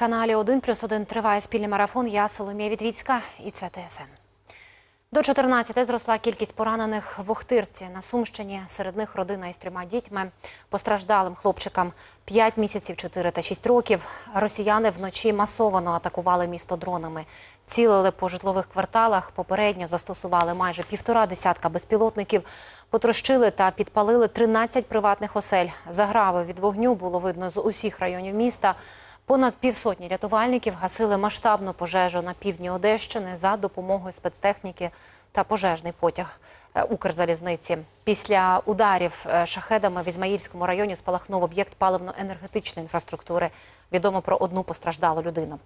каналі 1 плюс 1 триває спільний марафон. Я Соломія Відвіцька і це ТСН. До 14 зросла кількість поранених в Охтирці на Сумщині. Серед них родина із трьома дітьми. Постраждалим хлопчикам 5 місяців, 4 та 6 років. Росіяни вночі масовано атакували місто дронами. Цілили по житлових кварталах. Попередньо застосували майже півтора десятка безпілотників. Потрощили та підпалили 13 приватних осель. Заграви від вогню було видно з усіх районів міста. Понад півсотні рятувальників гасили масштабну пожежу на півдні Одещини за допомогою спецтехніки та пожежний потяг е, Укрзалізниці. Після ударів е, шахедами в Ізмаїльському районі спалахнув об'єкт паливно-енергетичної інфраструктури. Відомо про одну постраждалу людину.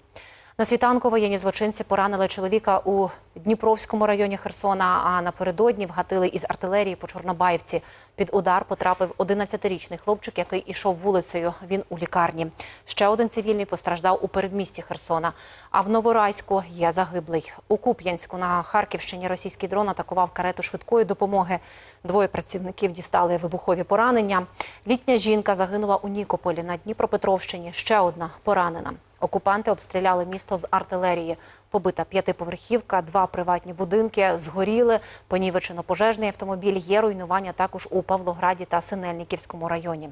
На світанку воєнні злочинці поранили чоловіка у Дніпровському районі Херсона, а напередодні вгатили із артилерії по Чорнобаївці. Під удар потрапив 11-річний хлопчик, який ішов вулицею. Він у лікарні. Ще один цивільний постраждав у передмісті Херсона. А в Новорайську є загиблий. У Куп'янську на Харківщині російський дрон атакував карету швидкої допомоги. Двоє працівників дістали вибухові поранення. Літня жінка загинула у Нікополі на Дніпропетровщині. Ще одна поранена. Окупанти обстріляли місто з артилерії. Побита п'ятиповерхівка, два приватні будинки згоріли, понівечено пожежний автомобіль. Є руйнування також у Павлограді та Синельниківському районі.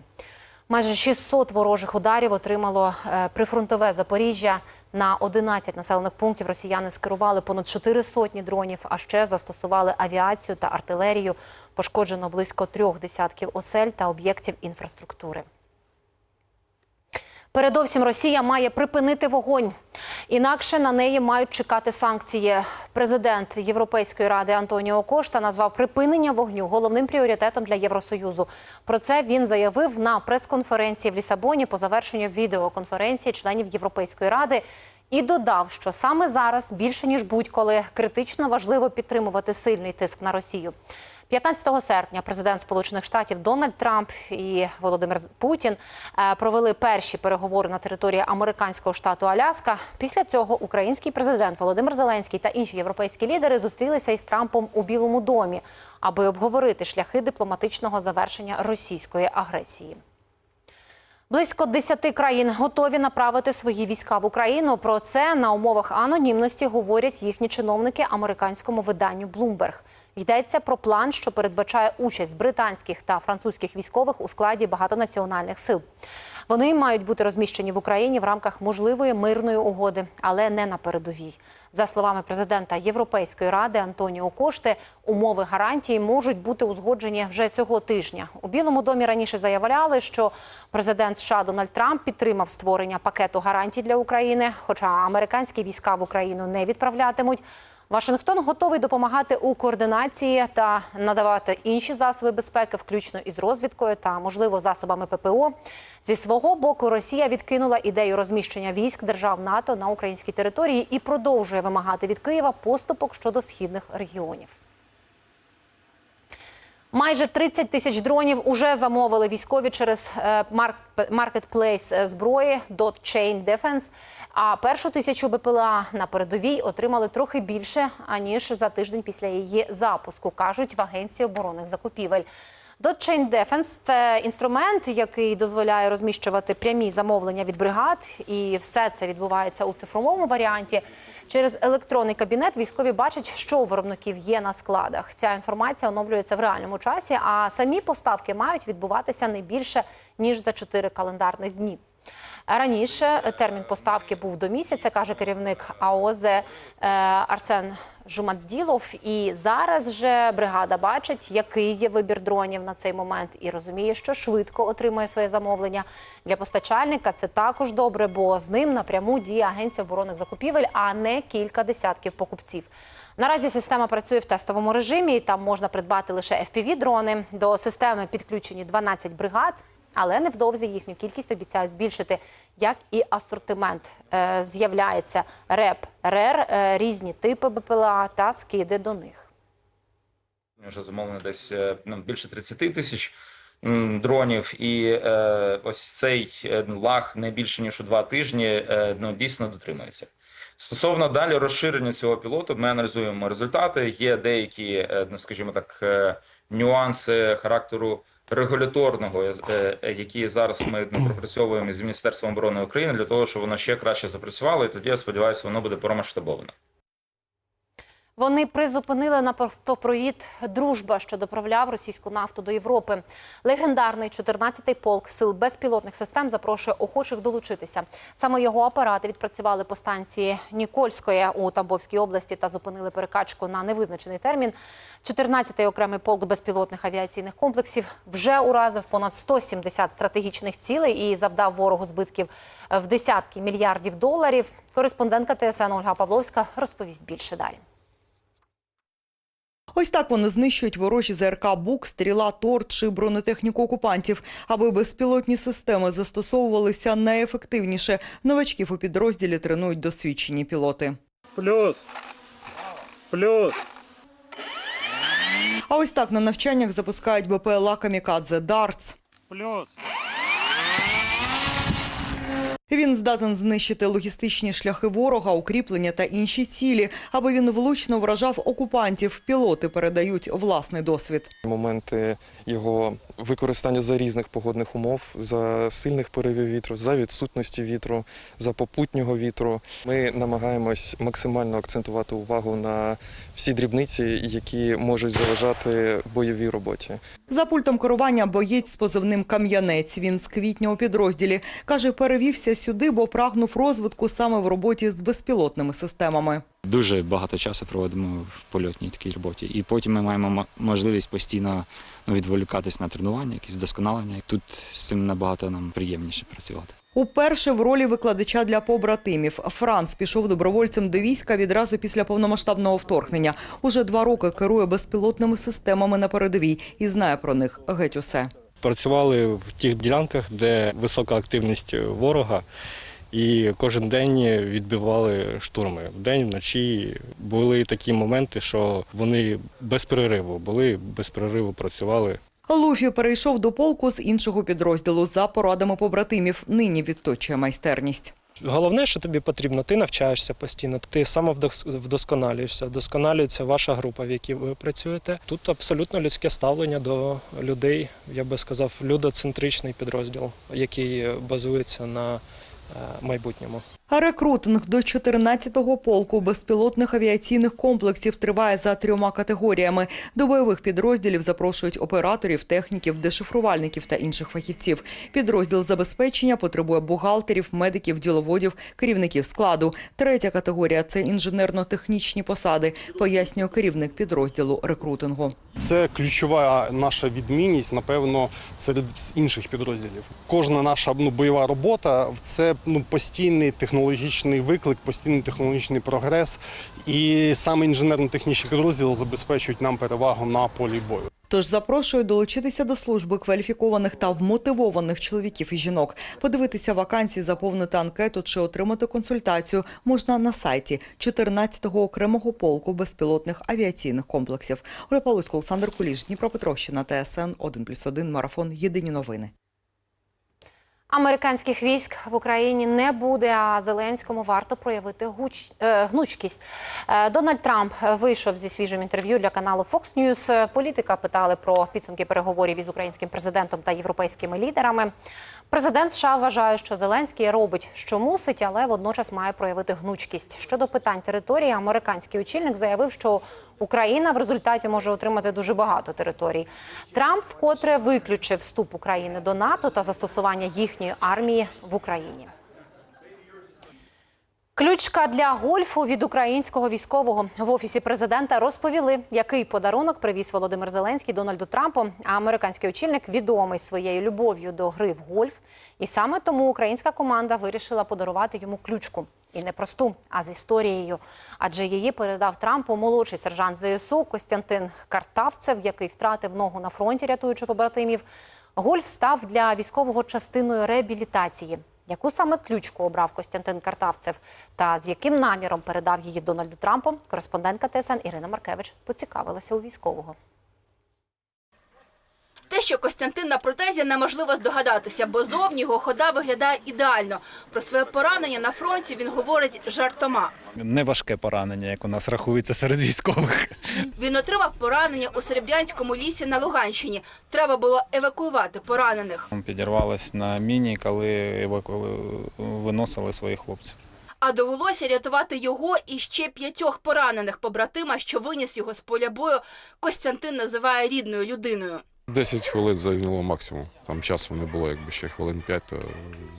Майже 600 ворожих ударів отримало е, прифронтове Запоріжжя. На 11 населених пунктів росіяни скерували понад 4 сотні дронів, а ще застосували авіацію та артилерію. Пошкоджено близько трьох десятків осель та об'єктів інфраструктури. Передовсім Росія має припинити вогонь. Інакше на неї мають чекати санкції. Президент Європейської ради Антоніо Кошта назвав припинення вогню головним пріоритетом для Євросоюзу. Про це він заявив на прес-конференції в Лісабоні по завершенню відеоконференції членів Європейської ради. І додав, що саме зараз більше ніж будь-коли критично важливо підтримувати сильний тиск на Росію. 15 серпня президент Сполучених Штатів Дональд Трамп і Володимир Путін е, провели перші переговори на території американського штату Аляска. Після цього український президент Володимир Зеленський та інші європейські лідери зустрілися із Трампом у Білому домі, аби обговорити шляхи дипломатичного завершення російської агресії. Близько 10 країн готові направити свої війська в Україну. Про це на умовах анонімності говорять їхні чиновники американському виданню Bloomberg. Йдеться про план, що передбачає участь британських та французьких військових у складі багатонаціональних сил. Вони мають бути розміщені в Україні в рамках можливої мирної угоди, але не на передовій. За словами президента Європейської ради Антоніо Кошти, умови гарантії можуть бути узгоджені вже цього тижня. У Білому домі раніше заявляли, що президент США Дональд Трамп підтримав створення пакету гарантій для України, хоча американські війська в Україну не відправлятимуть. Вашингтон готовий допомагати у координації та надавати інші засоби безпеки, включно із розвідкою та, можливо, засобами ППО. Зі свого боку, Росія відкинула ідею розміщення військ держав НАТО на українській території і продовжує вимагати від Києва поступок щодо східних регіонів. Майже 30 тисяч дронів уже замовили військові через е, маркетплейс е, зброї Chain Defense. А першу тисячу БПЛА на передовій отримали трохи більше аніж за тиждень після її запуску, кажуть в агенції оборонних закупівель. Chain Defense – це інструмент, який дозволяє розміщувати прямі замовлення від бригад, і все це відбувається у цифровому варіанті. Через електронний кабінет військові бачать, що у виробників є на складах. Ця інформація оновлюється в реальному часі, а самі поставки мають відбуватися не більше ніж за 4 календарних дні. Раніше термін поставки був до місяця, каже керівник АОЗ е, Арсен Жумадділов. І зараз же бригада бачить, який є вибір дронів на цей момент, і розуміє, що швидко отримує своє замовлення для постачальника. Це також добре, бо з ним напряму діє агенція оборонних закупівель, а не кілька десятків покупців. Наразі система працює в тестовому режимі. і Там можна придбати лише fpv дрони До системи підключені 12 бригад. Але невдовзі їхню кількість обіцяють збільшити, як і асортимент. Е, з'являється РЕП, РЕР, е, різні типи БПЛА та скиди до них. вже замовлено десь е, ну, більше 30 тисяч дронів, і е, ось цей лаг не більше ніж у два тижні е, ну, дійсно дотримується. Стосовно далі розширення цього пілоту, ми аналізуємо результати. Є деякі, е, ну, скажімо так, нюанси характеру регуляторного, е, е, який зараз ми пропрацьовуємо з Міністерством оборони України для того, щоб воно ще краще запрацювало, і тоді я сподіваюся, воно буде промасштабоване. Вони призупинили на нафтопровід «Дружба», що доправляв російську нафту до Європи. Легендарний 14-й полк сил безпілотних систем запрошує охочих долучитися. Саме його апарати відпрацювали по станції Нікольської у Тамбовській області та зупинили перекачку на невизначений термін. 14-й окремий полк безпілотних авіаційних комплексів вже уразив понад 170 стратегічних цілей і завдав ворогу збитків в десятки мільярдів доларів. Кореспондентка ТСН Ольга Павловська розповість більше далі. Ось так вони знищують ворожі ЗРК «Бук», «Стріла», «Торт» чи бронетехніку окупантів. Аби безпілотні системи застосовувалися найефективніше, новачків у підрозділі тренують досвідчені пілоти. Плюс. Плюс. А ось так на навчаннях запускають БПЛА «Камікадзе» «Дартс». Плюс. Він здатен знищити логістичні шляхи ворога, укріплення та інші цілі. Аби він влучно вражав окупантів, пілоти передають власний досвід. моменти його використання за різних погодних умов, за сильних поривів вітру, за відсутності вітру, за попутнього вітру. Ми намагаємось максимально акцентувати увагу на всі дрібниці, які можуть заважати бойовій роботі. За пультом керування боєць з позивним «Кам'янець». Він з квітня у підрозділі. Каже, перевівся сюди, бо прагнув розвитку саме в роботі з безпілотними системами. Дуже багато часу проводимо в польотній такій роботі. І потім ми маємо можливість постійно ну, відволікатись на тренування, якісь вдосконалення. Тут з цим набагато нам приємніше працювати. Уперше в ролі викладача для побратимів. Франц пішов добровольцем до війська відразу після повномасштабного вторгнення. Уже два роки керує безпілотними системами на передовій і знає про них геть усе. Працювали в тих ділянках, де висока активність ворога, і кожен день відбивали штурми. Вдень, вночі були такі моменти, що вони без перериву були, без перериву працювали. Луфі перейшов до полку з іншого підрозділу за порадами побратимів. Нині відточує майстерність. Головне, що тобі потрібно, ти навчаєшся постійно, ти самовдосконалюєшся, вдосконалюється ваша група, в якій ви працюєте. Тут абсолютно людське ставлення до людей, я би сказав, людоцентричний підрозділ, який базується на е, майбутньому. Рекрутинг до 14-го полку безпілотних авіаційних комплексів триває за трьома категоріями. До бойових підрозділів запрошують операторів, техніків, дешифрувальників та інших фахівців. Підрозділ забезпечення потребує бухгалтерів, медиків, діловодів, керівників складу. Третя категорія це інженерно-технічні посади, пояснює керівник підрозділу рекрутингу. Це ключова наша відмінність, напевно, серед інших підрозділів. Кожна наша ну, бойова робота це ну, постійний технологічний виклик, постійний технологічний прогрес. І саме інженерно-технічні підрозділи забезпечують нам перевагу на полі бою. Тож запрошую долучитися до служби кваліфікованих та вмотивованих чоловіків і жінок. Подивитися вакансії, заповнити анкету чи отримати консультацію можна на сайті 14-го окремого полку безпілотних авіаційних комплексів. Олександр Куліш, Дніпропетровщина, ТСН 1+,1, Марафон. Єдині новини. Американських військ в Україні не буде, а Зеленському варто проявити гуч... е, гнучкість. Е, Дональд Трамп вийшов зі свіжим інтерв'ю для каналу Fox News. Політика питали про підсумки переговорів із українським президентом та європейськими лідерами. Президент США вважає, що Зеленський робить, що мусить, але водночас має проявити гнучкість. Щодо питань території, американський очільник заявив, що Україна в результаті може отримати дуже багато територій. Трамп вкотре виключив вступ України до НАТО та застосування їхньої армії в Україні. Ключка для гольфу від українського військового в офісі президента розповіли, який подарунок привіз Володимир Зеленський Дональду Трампу. А американський очільник відомий своєю любов'ю до гри в гольф. І саме тому українська команда вирішила подарувати йому ключку. І не просту, а з історією. Адже її передав Трампу молодший сержант ЗСУ Костянтин Картавцев, який втратив ногу на фронті, рятуючи побратимів. Гольф став для військового частиною реабілітації. Яку саме ключку обрав Костянтин Картавцев та з яким наміром передав її Дональду Трампу, кореспондентка ТСН Ірина Маркевич поцікавилася у військового. Що Костянтин на протезі неможливо здогадатися, бо зовні його хода виглядає ідеально. Про своє поранення на фронті він говорить жартома. Неважке поранення, як у нас рахується серед військових. Він отримав поранення у Серебрянському лісі на Луганщині. Треба було евакуювати поранених. Підірвалась на міні, коли еваку- виносили своїх хлопців. А довелося рятувати його і ще п'ятьох поранених побратима, що виніс його з поля бою. Костянтин називає рідною людиною. 10 хвилин зайняло максимум. Там часу не було, якби ще хвилин 5, то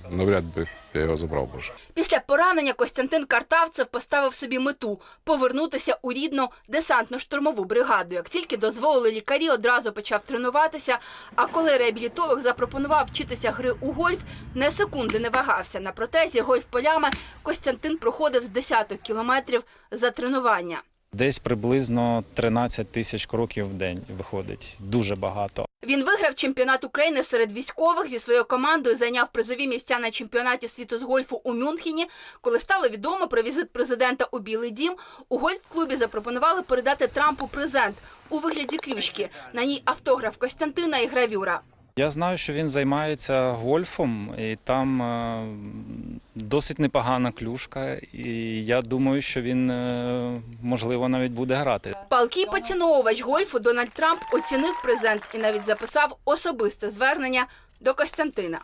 навряд би я його забрав би. Після поранення Костянтин Картавцев поставив собі мету повернутися у рідну десантно-штурмову бригаду. Як тільки дозволили лікарі, одразу почав тренуватися. А коли реабілітолог запропонував вчитися гри у гольф, не секунди не вагався. На протезі гольф полями Костянтин проходив з десяток кілометрів за тренування. Десь приблизно 13 тисяч кроків в день виходить. Дуже багато. Він виграв чемпіонат України серед військових зі своєю командою. Зайняв призові місця на чемпіонаті світу з гольфу у Мюнхені. Коли стало відомо про візит президента у Білий Дім, у гольф-клубі запропонували передати Трампу презент у вигляді ключки. На ній автограф Костянтина і гравюра. Я знаю, що він займається гольфом, і там е, досить непогана клюшка. І я думаю, що він е, можливо навіть буде грати. Палкий поціновувач гольфу Дональд Трамп оцінив презент і навіть записав особисте звернення до Костянтина.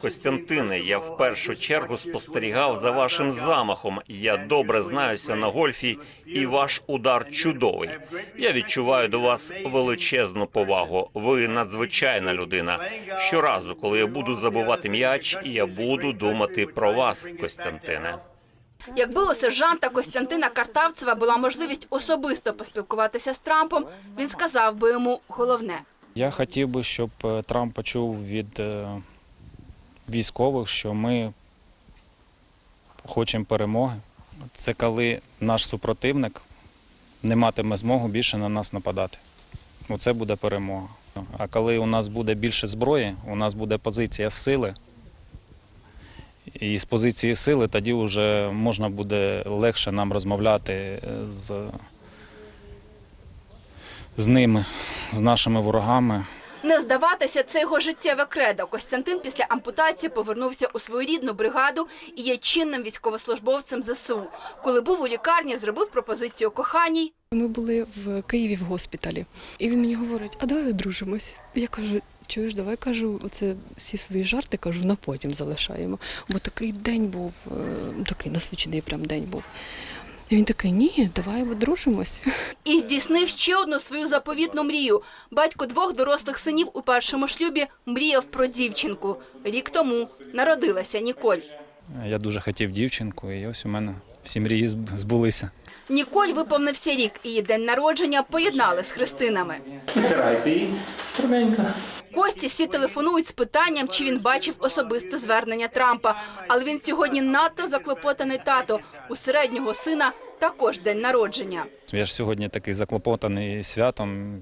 Костянтине, я в першу чергу спостерігав за вашим замахом. Я добре знаюся на гольфі, і ваш удар чудовий. Я відчуваю до вас величезну повагу. Ви надзвичайна людина. Щоразу, коли я буду забувати м'яч, я буду думати про вас, Костянтине. Якби у сержанта Костянтина Картавцева була можливість особисто поспілкуватися з Трампом, він сказав би йому головне. Я хотів би, щоб е, Трамп почув від е, військових, що ми хочемо перемоги. Це коли наш супротивник не матиме змогу більше на нас нападати. Оце буде перемога. А коли у нас буде більше зброї, у нас буде позиція сили. І з позиції сили тоді вже можна буде легше нам розмовляти е, з, з ними, з нашими ворогами. Не здаватися це його життєве кредо. Костянтин після ампутації повернувся у свою рідну бригаду і є чинним військовослужбовцем ЗСУ. Коли був у лікарні, зробив пропозицію коханій. Ми були в Києві в госпіталі, і він мені говорить: а давай одружимось. Я кажу, чуєш, давай кажу, оце всі свої жарти кажу, на потім залишаємо. Бо такий день був, е, такий насичений прям день був. І він такий, ні, давай одружимось. І здійснив ще одну свою заповітну мрію. Батько двох дорослих синів у першому шлюбі мріяв про дівчинку. Рік тому народилася Ніколь. Я дуже хотів дівчинку, і ось у мене всі мрії збулися. Ніколь виповнився рік, і її день народження поєднали з Христинами. Кості всі телефонують з питанням, чи він бачив особисте звернення Трампа. Але він сьогодні надто заклопотаний тато. У середнього сина також день народження. Я ж сьогодні такий заклопотаний святом.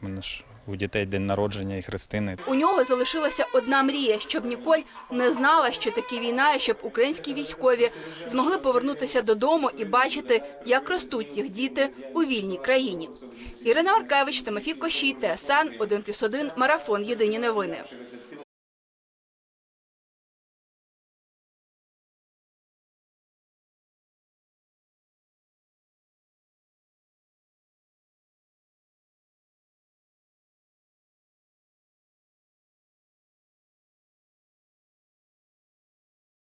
Мене ж у дітей день народження і хрестини. У нього залишилася одна мрія, щоб Ніколь не знала, що таке війна, і щоб українські військові змогли повернутися додому і бачити, як ростуть їх діти у вільній країні. Ірина Маркевич, Тимофій Кощій, ТСН 1+,1, Марафон. Єдині новини.